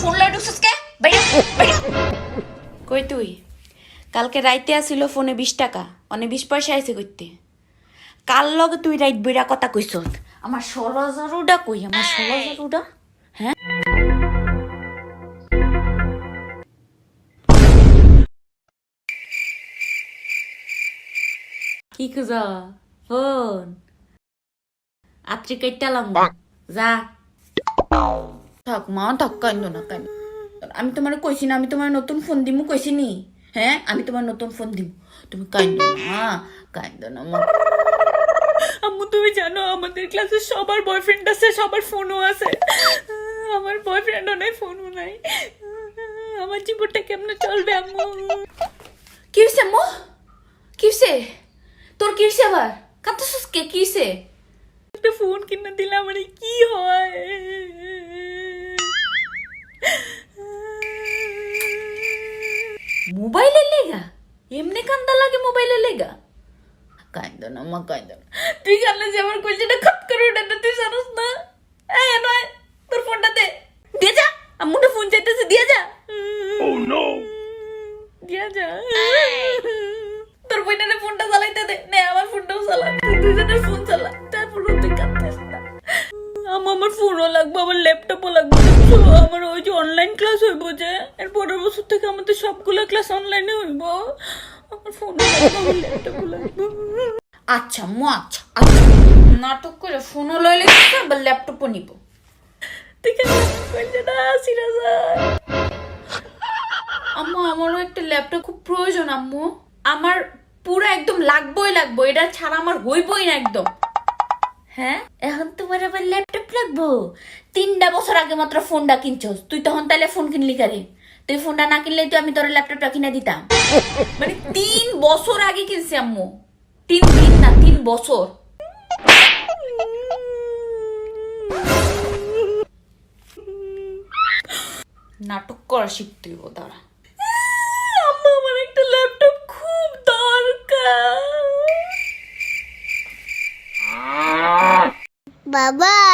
Phone লয়ে ঢুকছিস কই তুই? কালকে রাইতে আসিল ফোনে বিশ টাকা অনে বিশ পয়সা আইছে করতে কাল লগে তুই রাইত বেড়া কথা কইস আমার ষোলো হাজার উডা কই? আমার ষোলো হাজার উডা? হ্যাঁ? কি খুঁজা? ফোন? আত্রি কেটালাম যা। থাক মা থাক কান্দ না কান্দ আমি তোমার কইছি না আমি তোমার নতুন ফোন দিমু কইছি নি? হ্যাঁ আমি তোমার নতুন ফোন দিমু। তুমি কান্দ না কান্দ না মা। আম্মু তুমি জানো আমাদের ক্লাসে সবার বয়ফ্রেন্ড আছে সবার ফোনও আছে। আমার বয়ফ্রেন্ডও নাই ফোনও নাই। আমার জীবনটা কেমনে চলবে আম্মু? কি হইছে আম্মু? কি হইছে? তোর কি হইছে আবার? কাঁদতেছিস কে? কি হইছে? একটা ফোন কিনে দিলে আমার কি হয়? মোবাইলের লেগা এমনি কান্দা লাগে মোবাইলের লেগা কান্দ না মা কান্দ না তুই জানলে যে আমার কলজিটা খট করে উঠে না, তুই জানোস না এই নয় তোর ফোনটাতে দিয়ে যা আম্মুটা ফোন চাইতেছে দিয়ে যা দিয়ে যা তোর বইটারে ফোনটা চালাইতে দে নে আমার ফোনটাও চালা তুই দুজনের ফোন আমার ফোনও লাগবে আমার ল্যাপটপও লাগবে। আমার ওই যে অনলাইন ক্লাস হইব যে এর পরের বছর থেকে আমাদের সবগুলো ক্লাস অনলাইনে হইব। আমার ফোন লাগবে আমার ল্যাপটপও লাগবে। আচ্ছা মু আচ্ছা আচ্ছা। নাটক করে ফোনও লইলে আবার ল্যাপটপও নিব। না সিরাজ আম্মু আমারও একটা ল্যাপটপ খুব প্রয়োজন আম্মু। আমার পুরো একদম লাগবই লাগবো এটা ছাড়া আমার হইবই না একদম। হ্যাঁ? এখন তোমার আবার ল্যাপটপ লাগবো? তিনটা বছর আগে মাত্র ফোনটা কিনছস। তুই তখন তাহলে ফোন কিনলি কারে তুই ফোনটা না কিনলে তো আমি তোর ল্যাপটপটা কিনে দিতাম। মানে তিন বছর আগে কিনছি আম্মু। তিন দিন না তিন বছর। নাটক করা শিখতে দাঁড়া। বাবা